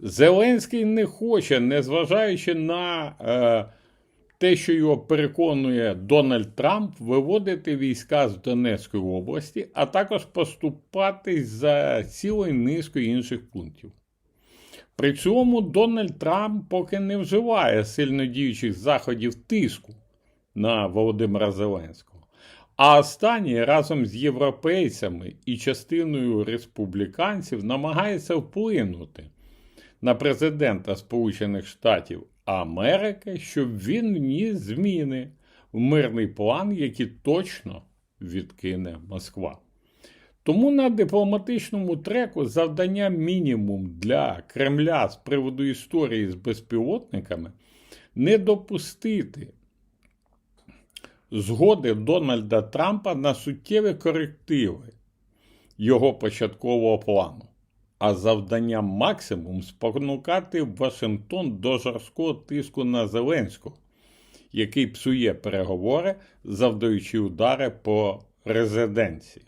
Зеленський не хоче, незважаючи на е, те, що його переконує Дональд Трамп, виводити війська з Донецької області, а також поступати за цілою низкою інших пунктів. При цьому Дональд Трамп поки не вживає сильно діючих заходів тиску на Володимира Зеленського. А останній разом з європейцями і частиною республіканців намагається вплинути на президента Сполучених Штатів Америки, щоб він вніс зміни в мирний план, які точно відкине Москва. Тому на дипломатичному треку завдання мінімум для Кремля з приводу історії з безпілотниками не допустити згоди Дональда Трампа на суттєві корективи його початкового плану, а завданням максимум спонукати Вашингтон до жорсткого тиску на Зеленського, який псує переговори, завдаючи удари по резиденції.